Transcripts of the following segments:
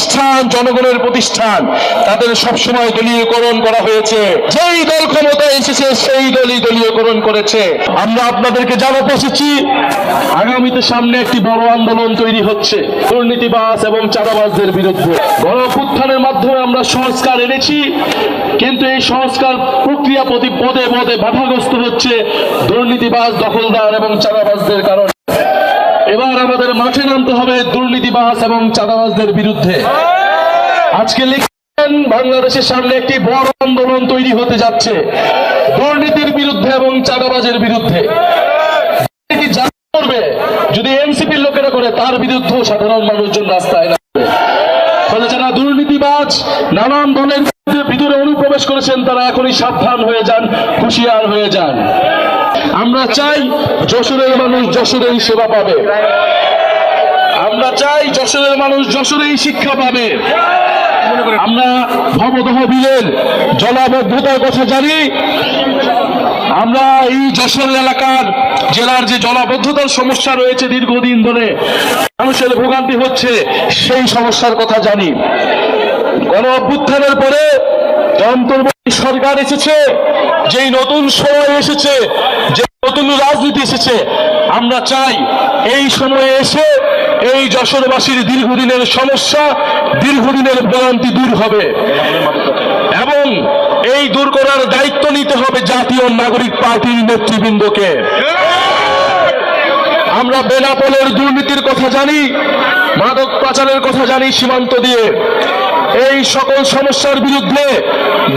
প্রতিষ্ঠান, জনগণের প্রতিষ্ঠান, তাদের সবসময় দলীয়করণ করা হয়েছে। যেই দল ক্ষমতায় এসেছে, সেই দলই দলীয়করণ করেছে। আমরা আপনাদেরকে জানাতে এসেছি, আগামীতে সামনে একটি বড় আন্দোলন তৈরি হচ্ছে দুর্নীতিবাস এবং চাঁদাবাজদের বিরুদ্ধে। গণপুত্থানের মাধ্যমে আমরা সংস্কার এনেছি, কিন্তু এই সংস্কার প্রক্রিয়া প্রতি পদে পদে বাধাগ্রস্ত হচ্ছে দুর্নীতিবাজ, দখলদার এবং চাঁদাবাজদের কারণে। এবার আমাদের মাঠে নামতে হবে দুর্নীতিবাজ এবং চাঁদাবাজদের বিরুদ্ধে। আজকে লিখেন বাংলাদেশের সামনে একটি বড় আন্দোলন তৈরি হতে যাচ্ছে। দুর্নীতির বিরুদ্ধে এবং চাঁদাবাজের বিরুদ্ধে। করবে? যদি এনসিপির লোকেরা করে, তার বিরুদ্ধেও সাধারণ মানুষজন রাস্তায় নামবে। ফলে যারা দুর্নীতিবাজ, নানান দলের ভিতরে অনুপ্রবেশ করেছেন, তারা এখনই সাবধান হয়ে যান, হুঁশিয়ার হয়ে যান। আমরা চাই যশোরের মানুষ যশোরেই সেবা পাবে। আমরা চাই যশোরের মানুষ যশোরেই শিক্ষা পাবে। আমরা ভবদহ বিলের জলাবদ্ধতার কথা জানি। আমরা এই যশোর এলাকার জেলার যে জলাবদ্ধতার সমস্যা রয়েছে দীর্ঘদিন ধরে, মানুষের ভোগান্তি হচ্ছে, সেই সমস্যার কথা জানি। গণ অভ্যুত্থানের পরে অন্তর্বর্তী সরকার এসেছে, যেই নতুন সময় এসেছে যে নতুন রাজনীতি এসেছে, আমরা চাই এই সময়ে এসে এই যশোরবাসীর দীর্ঘদিনের সমস্যা, দীর্ঘদিনের ভোগান্তি দূর হবে। এবং এই দূর করার দায়িত্ব নিতে হবে জাতীয় নাগরিক পার্টির নেতৃবৃন্দকে। আমরা বেনাপোলের দুর্নীতির কথা জানি, মাদক পাচারের কথা জানি সীমান্ত দিয়ে। এই সকল সমস্যার বিরুদ্ধে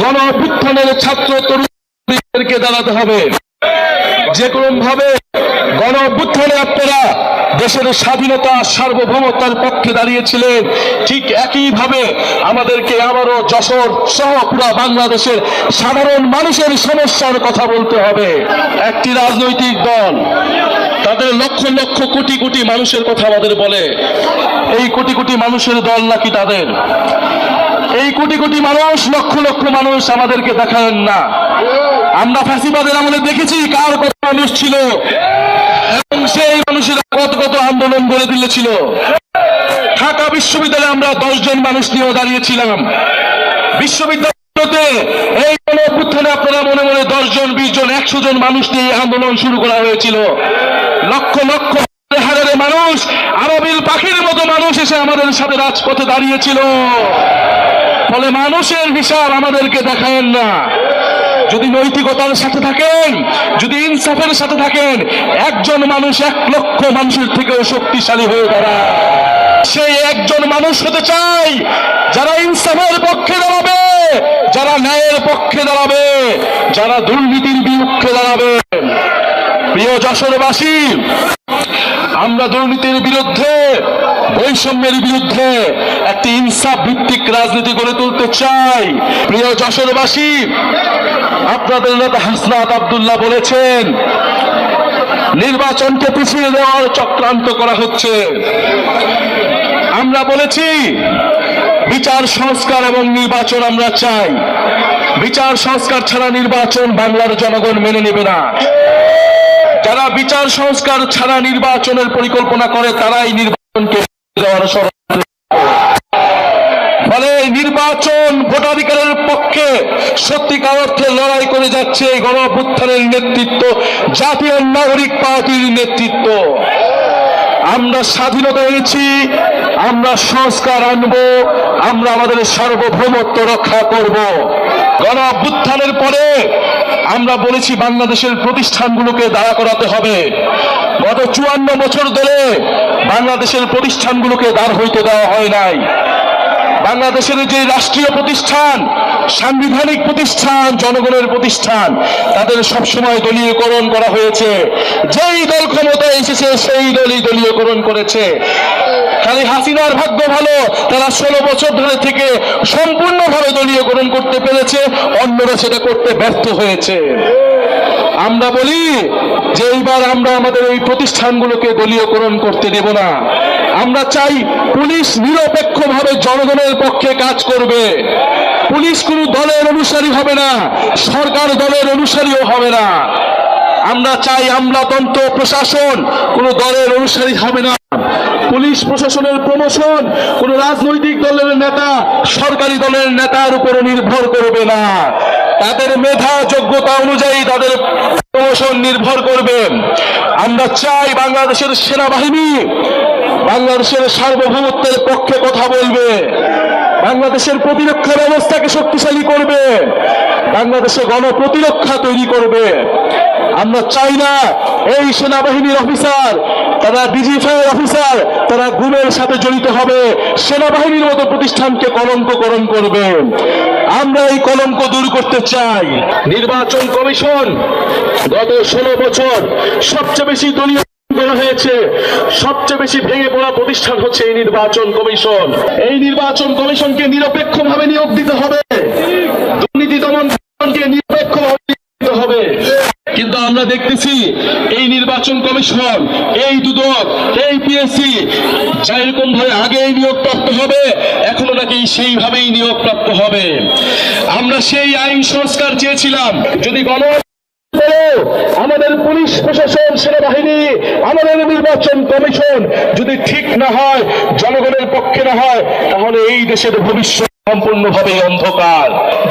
গণ অভ্যুত্থানের ছাত্র তরুণদেরকে দাঁড়াতে হবে। যে কোনো ভাবে গণ অভ্যুত্থানে আপনারা দেশের স্বাধীনতা সার্বভৌমতার পক্ষে দাঁড়িয়েছিলেন, ঠিক একইভাবে আমাদেরকে আবারও যশোর সহ পুরা বাংলাদেশের সাধারণ মানুষের সমস্যার কথা বলতে হবে। একটি রাজনৈতিক দল, তাদের লক্ষ লক্ষ কোটি কোটি মানুষের কথা আমাদের বলে এই কোটি কোটি মানুষের দল নাকি তাদের? এই কোটি কোটি মানুষ, লক্ষ লক্ষ মানুষ আমাদেরকে দেখান না। আমরা ফাঁসিবাদের আমলে দেখেছি কার কত মানুষ ছিল এবং সেই মানুষেরা কত কত আন্দোলন গড়ে তুলেছিল। ঢাকা বিশ্ববিদ্যালয়ে আমরা দশজন মানুষ নিয়েও দাঁড়িয়েছিলাম। বিশ্ববিদ্যালয়তে এই কোন আপনারা মনে মনে দশজন বিশ জন একশো জন মানুষ নিয়ে আন্দোলন শুরু করা হয়েছিল। লক্ষ লক্ষ হাজারে মানুষ আরবিল পাখির মতো মানুষ এসে আমাদের সাথে রাজপথে দাঁড়িয়েছিল। ফলে মানুষের হিসাব আমাদেরকে দেখায়েন না। যদি নৈতিকতার সাথে থাকেন, যদি ইনসাফের সাথে থাকেন, একজন মানুষ এক লক্ষ মানুষের থেকেও শক্তিশালী হয়ে দাঁড়ায়। সেই একজন মানুষ হতে চাই, যারা ইনসাফের পক্ষে দাঁড়াবে, যারা ন্যায়ের পক্ষে দাঁড়াবে, যারা দুর্নীতির বিরুদ্ধে দাঁড়াবে। প্রিয় যশোরবাসী আমরা দুর্নীতির বিরুদ্ধে, বৈষম্যের বিরুদ্ধে একটি ইনসাফ ভিত্তিক রাজনীতি গড়ে তুলতে চাই। প্রিয় যশোরবাসী, আপনাদের নেতা হাসনাত আব্দুল্লাহ বলেছেন, নির্বাচনকে পিছিয়ে দেওয়ার চক্রান্ত করা হচ্ছে। আমরা বলেছি, বিচার, সংস্কার এবং নির্বাচন আমরা চাই। বিচার, সংস্কার ছাড়া নির্বাচন বাংলার জনগণ মেনে নেবে না। যারা বিচার সংস্কার ছাড়া নির্বাচনের পরিকল্পনা করে, তারাই নির্বাচনকে ফলে নির্বাচন ভোটাধিকারের পক্ষে সত্যিকার অর্থে লড়াই করে যাচ্ছে এই নেতৃত্ব, জাতীয় নাগরিক পার্টির নেতৃত্ব। আমরা স্বাধীনতা এনেছি, আমরা সংস্কার আনব, আমরা আমাদের সার্বভৌমত্ব রক্ষা করব। গণ অভ্যুত্থানের পরে আমরা বলেছি বাংলাদেশের প্রতিষ্ঠানগুলোকে দাঁড়া করাতে হবে। গত চুয়ান্ন বছর ধরে বাংলাদেশের প্রতিষ্ঠানগুলোকে দাঁড় হইতে দেওয়া হয় নাই। বাংলাদেশের যে রাষ্ট্রীয় প্রতিষ্ঠান, সাংবিধানিক প্রতিষ্ঠান, জনগণের প্রতিষ্ঠান, তাদের সবসময় দলীয়করণ করা হয়েছে। যেই দল ক্ষমতায় এসেছে, সেই দলই দলীয়করণ করেছে। খালি হাসিনার ভাগ্য ভালো, তারা ষোলো বছর ধরে থেকে সম্পূর্ণভাবে দলীয়করণ করতে পেরেছে, অন্যরা সেটা করতে ব্যর্থ হয়েছে। আমরা বলি যে এইবার আমরা আমাদের এই প্রতিষ্ঠানগুলোকে দলীয়করণ করতে দেব না। আমরা চাই পুলিশ নিরপেক্ষভাবে জনগণের পক্ষে কাজ করবে। পুলিশ কোনো দলের অনুসারী হবে না, সরকার দলের অনুসারীও হবে না। আমরা চাই আমলাতন্ত্র প্রশাসন কোনো দলের অনুসারী হবে না। পুলিশ প্রশাসনের প্রমোশন কোন রাজনৈতিক দলের নেতা সরকারি দলের নেতার উপরে নির্ভর করবে না। তাদের মেধা যোগ্যতা অনুযায়ী তাদের প্রমোশন নির্ভর করবে। আমরা চাই বাংলাদেশের সেনাবাহিনী বাংলাদেশের সার্বভৌমত্বের পক্ষে কথা বলবে। বাংলাদেশের প্রতিরক্ষা ব্যবস্থাকে শক্তিশালী করবে। বাংলাদেশে গণপ্রতিরক্ষা তৈরি করবে। আমরা চাই না এই সেনাবাহিনীর অফিসার, তারা ডিজিফায়ার অফিসার, তারা গুমের সাথে জড়িত হবে। সেনাবাহিনীর মতো প্রতিষ্ঠানকে কলঙ্ককরণ করবে। আমরা এই কলঙ্ক দূর করতে চাই। নির্বাচন কমিশন গত ষোলো বছর সবচেয়ে বেশি দলীয় হয়েছে, সবচেয়ে বেশি ভেঙে পড়া প্রতিষ্ঠান হচ্ছে এই নির্বাচন কমিশন। এই নির্বাচন কমিশনকে নিরপেক্ষভাবে নিয়োগ দিতে হবে। আমরা দেখতেছি এই নির্বাচন কমিশন, এই দুদক, এই পিএসসি যেরকম ভাবে আগেই নিয়োগ প্রাপ্ত হবে, এখনও নাকি সেইভাবেই নিয়োগ প্রাপ্ত হবে। আমরা সেই আইন সংস্কার চেয়েছিলাম। যদি গণ আমাদের পুলিশ প্রশাসন, সেনাবাহিনী, আমাদের নির্বাচন কমিশন যদি ঠিক না হয়, জনগণের পক্ষে না হয়, তাহলে এই দেশের ভবিষ্যৎ সম্পূর্ণভাবে অন্ধকার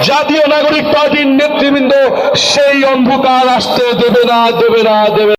জাতীয় নাগরিক পার্টির নেতৃবৃন্দ সেই অন্ধকার আসতে দেবে না দেবে না দেবে।